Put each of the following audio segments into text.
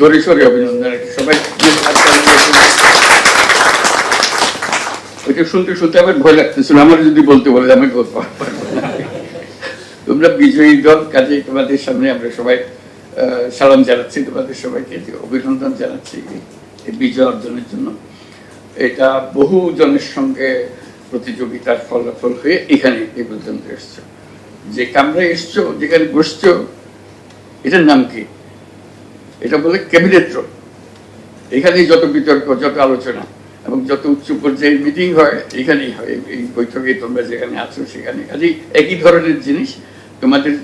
অভিনন্দন ওইটা শুনতে শুনতে আমার ভয় লাগতেছিল, আমার যদি বলতে বলে আমি তোমরা বিজয়ী দল কাজে তোমাদের সামনে আমরা সবাই সালাম জানাচ্ছি, তোমাদের সবাইকে অভিনন্দন জানাচ্ছি এই- বিজয় অর্জনের জন্য। এটা বহু জনের সঙ্গে প্রতিযোগিতার ফলাফল হয়ে এখানে এই পর্যন্ত এসছো। যে কামরায় এসছো, যেখানে বসছো, এটার নাম কি? এটা বলে ক্যাবিনেট রোল এখানেই যত বিতর্ক, যত আলোচনা এবং যত উচ্চ পর্যায়ের মিটিং হয়, এখানেই হয়। এই- বৈঠকে তোমরা যেখানে আছো, সেখানে কাজেই একই ধরনের জিনিস। তোমাদের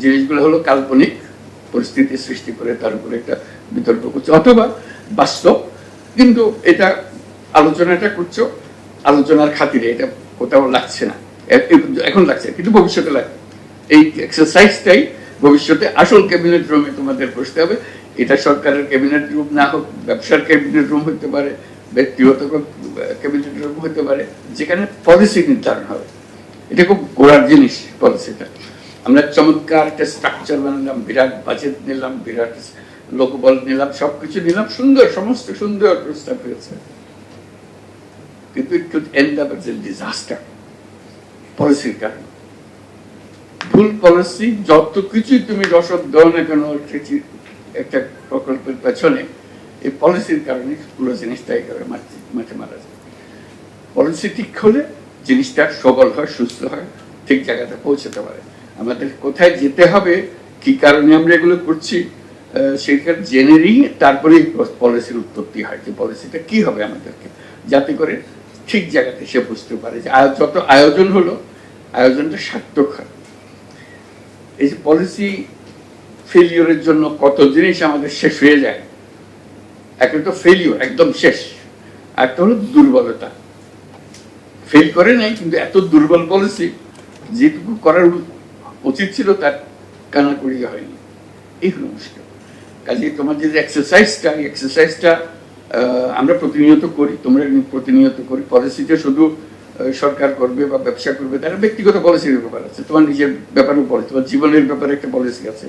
জিনিসগুলো হলো কাল্পনিক পরিস্থিতি সৃষ্টি করে তার উপরে একটা বিতর্ক করছ অথবা বাস্তব। কিন্তু এটা আলোচনাটা করছ, আলোচনার খাতিরে এটা কোথাও লাগছে না। এখন লাগছে, কিন্তু ভবিষ্যতে লাগবে। এই এক্সারসাইজটাই ভবিষ্যতে আসল ক্যাবিনেট রুমে তোমাদের বসতে হবে। এটা সরকারের ক্যাবিনেট রুম না হোক, ব্যবসার ক্যাবিনেট রুম হতে পারে, ব্যক্তিগত ক্যাবিনেট রুম হতে পারে, যেখানে পলিসি নির্ধারণ হবে। এটা খুব গোড়ার জিনিস পলিসিটা আমরা চমৎকার একটা স্ট্রাকচার বানালাম, বিরাট বাজেট নিলাম, বিরাট লোকবল নিলাম, সবকিছু নিলাম, সুন্দর, সমস্ত সুন্দর প্রস্তাব হয়েছে। কিন্তু it could end a disaster পলিসির কারণে। ভুল পলিসি, যত কিছুই তুমি রসদ দাও না কেন একটা প্রকল্পের পেছনে এই পলিসির কারণে পুরো জিনিসটা একেবারে মাঠে মারা যায়। পলিসি ঠিক হলে জিনিসটা সবল হয়, সুস্থ হয়, ঠিক জায়গাতে পৌঁছাতে পারে। আমাদের কোথায় যেতে হবে, কি কারণে আমরা এগুলো করছি সেটা জেনে নিয়ে তারপরেই পলিসির উৎপত্তি হয় যে পলিসিটা কি হবে আমাদেরকে, যাতে করে ঠিক জায়গাতে সে বুঝতে পারে যে যত আয়োজন হলো, আয়োজনটা সার্থক হয়। এই যে পলিসি ফেলিওরের জন্য কত জিনিস আমাদের শেষ হয়ে যায়। একটা তো ফেলিওর একদম শেষ। একটা হলো দুর্বলতা। ফেল করে নাই, কিন্তু এত দুর্বল পলিসি যেটুকু করার উচিত ছিল, তার কানাকড়ি হয়নি। এই হলো মুশকিল। কাজে তোমার যে এক্সারসাইজটা এই এক্সারসাইজটা আমরা প্রতিনিয়ত করি, তোমরা প্রতিনিয়ত করি। পলিসিতে শুধু সরকার করবে বা ব্যবসা করবে, তারা ব্যক্তিগত পলিসির ব্যাপার আছে। তোমার নিজের ব্যাপারেও পলিসি তোমার জীবনের ব্যাপারে একটা পলিসি আছে।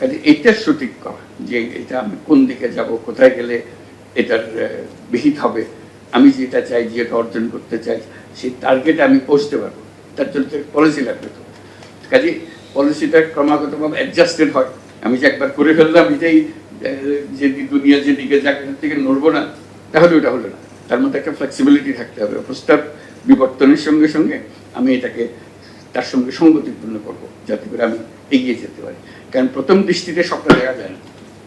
কাজে এইটা সঠিক করা যে এটা আমি কোন দিকে যাব, কোথায় গেলে এটার বিহিত হবে। আমি যেটা চাই যেটা অর্জন করতে চাই, সেই টার্গেটে আমি পৌঁছতে পারব। তার জন্য তো পলিসি লাগবে তো। কাজে পলিসিটা ক্রমাগতভাবে অ্যাডজাস্টেড হয়। আমি যে একবার করে ফেললাম, এটাই যে দুনিয়া যেদিকে যাক থেকে নড়বো না। তাহলে ওটা হলো না। তার মধ্যে একটা ফ্লেক্সিবিলিটি থাকতে হবে। প্রস্তাব বিবর্তনের সঙ্গে সঙ্গে আমি এটাকে তার সঙ্গে সংগতিপূর্ণ করব, যাতে করে আমি এগিয়ে যেতে পারি। কারণ প্রথম দৃষ্টিতে সবটা দেখা যায় না।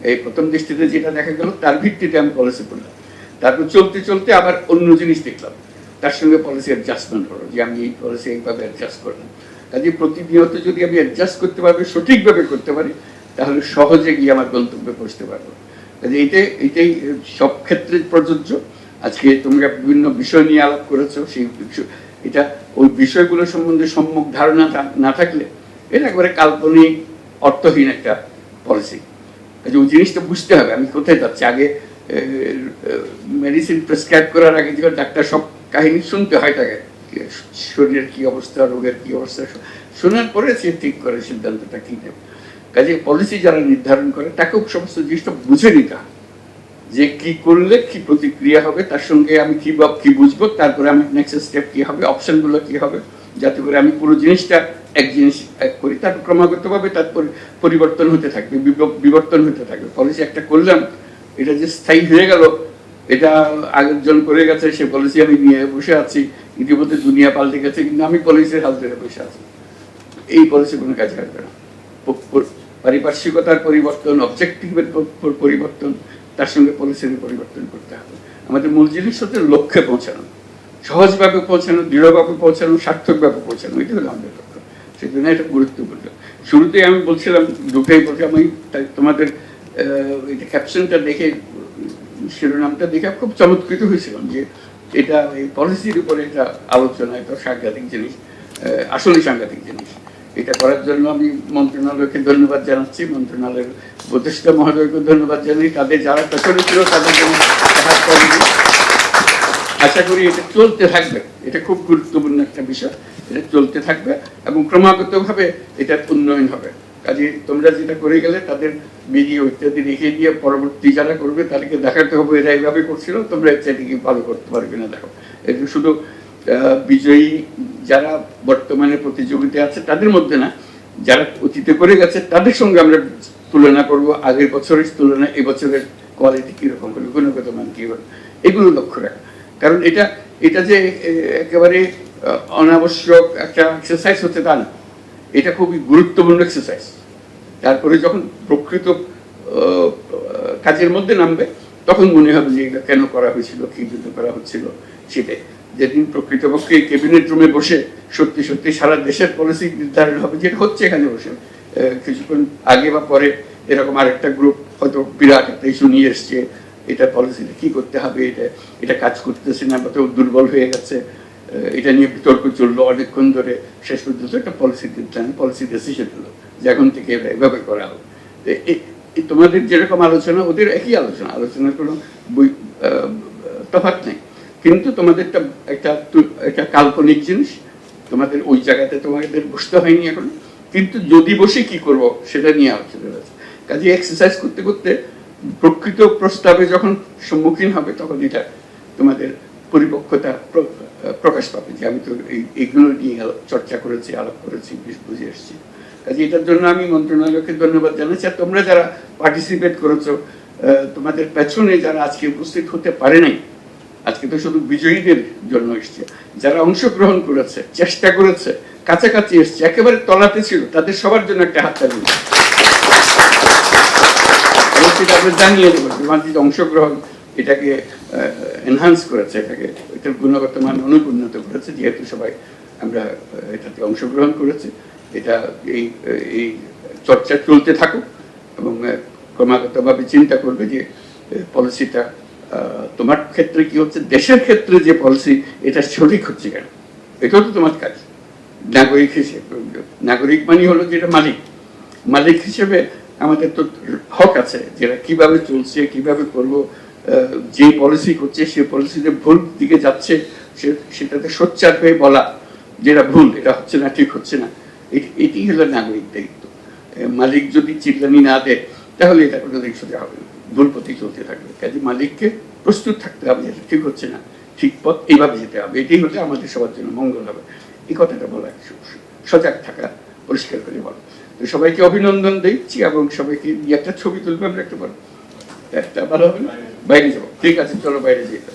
এই প্রথম দৃষ্টিতে যেটা দেখা গেল, তার ভিত্তিতে আমি পলিসি করলাম। তারপর চলতে চলতে আবার অন্য জিনিস দেখলাম। তার সঙ্গে পলিসি অ্যাডজাস্টমেন্ট হলো যে আমি এই পলিসি এইভাবে অ্যাডজাস্ট করলাম। কাজে প্রতিনিয়ত যদি আমি অ্যাডজাস্ট করতে পারব, সঠিকভাবে করতে পারি, তাহলে সহজে গিয়ে আমার গন্তব্যে পৌঁছতে পারব। কাজে এইটাই এইটাই সব ক্ষেত্রে প্রযোজ্য। আজকে তোমরা বিভিন্ন বিষয় নিয়ে আলাপ করেছ, সেই এটা ওই বিষয়গুলো সম্বন্ধে সম্মুখ ধারণা না থাকলে এটা একবারে কাল্পনিক, অর্থহীন একটা পলিসি কাজে ওই জিনিসটা বুঝতে হবে, আমি কোথায় যাচ্ছি? আগে মেডিসিন প্রেসক্রাইব করার আগে যখন ডাক্তার সব কাহিনী শুনতে হয় তাকে শরীরের কি অবস্থা, রোগের কি অবস্থা শোনার পরে সে ঠিক করে সিদ্ধান্তটা কি নেবে। কাজে পলিসি যারা নির্ধারণ করে, তাকেও সমস্ত জিনিসটা বুঝে নিতে হয় যে কি করলে কি প্রতিক্রিয়া হবে, তার সঙ্গে আমি কি বা কি বুঝব, তারপরে আমি নেক্সট স্টেপ কি হবে অপশনগুলো কি হবে, যাতে করে আমি পুরো জিনিসটা এক জিনিস এক করি। তারপর ক্রমাগতভাবে তারপর পরিবর্তন হতে থাকবে, বিব- বিবর্তন হতে থাকবে। পলিসি একটা করলাম, এটা যে স্থায়ী হয়ে গেল, এটা আগের জন করে গেছে, সে পলিসি আমি নিয়ে বসে আছি, ইতিমধ্যে দুনিয়া পাল্টে গেছে, কিন্তু আমি পলিসির হাল ধরে বসে আছি। এই পলিসি কোনো কাজে আসবে না। পারিপার্শ্বিকতার পরিবর্তন অবজেক্টিভের পরিবর্তন তার সঙ্গে পলিসির পরিবর্তন করতে হবে। আমাদের মূল জিনিস হচ্ছে লক্ষ্যে পৌঁছানো। সহজভাবে পৌঁছানো দৃঢ়ভাবে পৌঁছানো সার্থকভাবে পৌঁছানো এটা হলো আমাদের লক্ষ্য। সেই জন্য এটা গুরুত্বপূর্ণ। শুরুতেই আমি বলছিলাম দুটোই বলছি আমি তাই তোমাদের এটা ক্যাপশনটা দেখে শিরোনামটা দেখে খুব চমৎকৃত হয়েছিলাম যে এটা এই পলিসির উপরে এটা আলোচনা এটা সাংঘাতিক জিনিস আহ, আসলেই সাংঘাতিক জিনিস। এটা করার জন্য আমি মন্ত্রণালয়কে ধন্যবাদ জানাচ্ছি, মন্ত্রণালয়ের উপদেষ্টা মহোদয়কে ধন্যবাদ জানাই। তাদের যারা পেছনে ছিল, তাদের জন্য আশা করি এটা চলতে থাকবে। এটা খুব গুরুত্বপূর্ণ একটা বিষয়। এটা চলতে থাকবে এবং ক্রমাগতভাবে এটার উন্নয়ন হবে। কাজে তোমরা যেটা করে গেলে তাদের ভিডিও ইত্যাদি রেখে দিয়ে পরবর্তী যারা করবে তাদেরকে দেখাতে হবে, এরা এইভাবে করছিল, তোমরা সেটিকে ভালো করতে পারবে না, দেখো। এটা শুধু বিজয়ী যারা বর্তমানে প্রতিযোগিতা আছে, তাদের মধ্যে না, যারা অতীতে করে গেছে, তাদের সঙ্গে আমরা তুলনা করব, আগের বছরের তুলনায় এবছরের কোয়ালিটি কীরকম হলো গুণগত মান কি হলো এগুলো লক্ষ্য রাখা। কারণ এটা এটা যে একেবারে অনাবশ্যক একটা এক্সারসাইজ হচ্ছে তা না। এটা খুবই গুরুত্বপূর্ণ এক্সারসাইজ তারপরে যখন প্রকৃত কাজের মধ্যে নামবে, তখন মনে হবে যে এটা কেন করা হয়েছিল, কি জন্য করা হচ্ছিল, সেটাই। যেদিন প্রকৃতপক্ষে ক্যাবিনেট রুমে বসে সত্যি সত্যি সারা দেশের পলিসি নির্ধারণ হবে, যেটা হচ্ছে এখানে বসে। কিছুক্ষণ আগে বা পরে এরকম আরেকটা গ্রুপ হয়তো বিরাট একটা ইস্যু নিয়ে এসছে, এটা পলিসিতে কি করতে হবে, এটা এটা কাজ করতেছে না বা দুর্বল হয়ে গেছে এটা নিয়ে বিতর্ক চলল অনেকক্ষণ ধরে, শেষ পর্যন্ত একটা পলিসি নির্ধারণ পলিসি ডিসিশন হলো যে এখন থেকে এভাবে করা হবে তোমাদের যেরকম আলোচনা, ওদের একই আলোচনা, আলোচনার কোনো বই তফাৎ নেই। কিন্তু তোমাদের একটা একটা কাল্পনিক জিনিস। তোমাদের ওই জায়গাতে তোমাদের বসতে হয়নি এখন। কিন্তু যদি বসে কি করব সেটা নিয়ে আলোচনা রয়েছে কাজে এক্সারসাইজ করতে করতে প্রকৃত প্রস্তাবে যখন সম্মুখীন হবে, তখন এটা তোমাদের পরিপক্কতা প্রকাশ পাবে যে আমি তো এই- এইগুলো নিয়ে চর্চা করেছি, আলাপ করেছি, বুঝে এসেছি। কাজে এটার জন্য আমি মন্ত্রণালয়কে ধন্যবাদ জানাচ্ছি। আর তোমরা যারা পার্টিসিপেট করেছ তোমাদের পেছনে যারা আজকে উপস্থিত হতে পারে নাই আজকে তো শুধু বিজয়ীদের জন্য এসছে। যারা অংশগ্রহণ করেছে, চেষ্টা করেছে, কাছাকাছি এসছে, একেবারে তলাতে ছিল, তাদের সবার জন্য একটা হাত আমরা জানিয়ে দেবো অংশগ্রহণ, এটাকে এনহান্স করেছে, এটাকে, এটার গুণগত মান অনুন্নত করেছে, যেহেতু সবাই আমরা এটাতে অংশগ্রহণ করেছি। এটা এই এই চর্চা চলতে থাকুক এবং ক্রমাগতভাবে চিন্তা করবে যে পলিসিটা তোমার ক্ষেত্রে কি হচ্ছে? দেশের ক্ষেত্রে যে পলিসি এটা সঠিক হচ্ছে কেন? এটাও তো তোমার কাজ। নাগরিক হিসেবে, নাগরিক মানে হলো যেটা মালিক। মালিক হিসেবে আমাদের তো হক আছে যেটা কীভাবে চলছে, কীভাবে করব যে পলিসি করছে, সে পলিসিতে ভুল দিকে যাচ্ছে সেটাতে সোচ্চার হয়ে বলা যেটা ভুল, এটা হচ্ছে না, ঠিক হচ্ছে না এটি হলো নাগরিক দায়িত্ব। মালিক যদি চিল্লানি না দেয়, তাহলে এটা কোনোদিন সোজা হবে না। ভুল পথে চলতে থাকবে। কাজে মালিককে প্রস্তুত থাকতে হবে যেটা ঠিক হচ্ছে না, ঠিক পথ এইভাবে যেতে হবে। এটাই হলে আমাদের সবার জন্য মঙ্গল হবে। এই কথাটা বলা সজাগ থাকা, পরিষ্কার করে বলো। তো সবাইকে অভিনন্দন দিচ্ছি এবং সবাইকে একটা ছবি তুলবে আমরা একটা বলো একটা ভালো হবে না? বাইরে যাব। ঠিক আছে, চলো বাইরে যেতে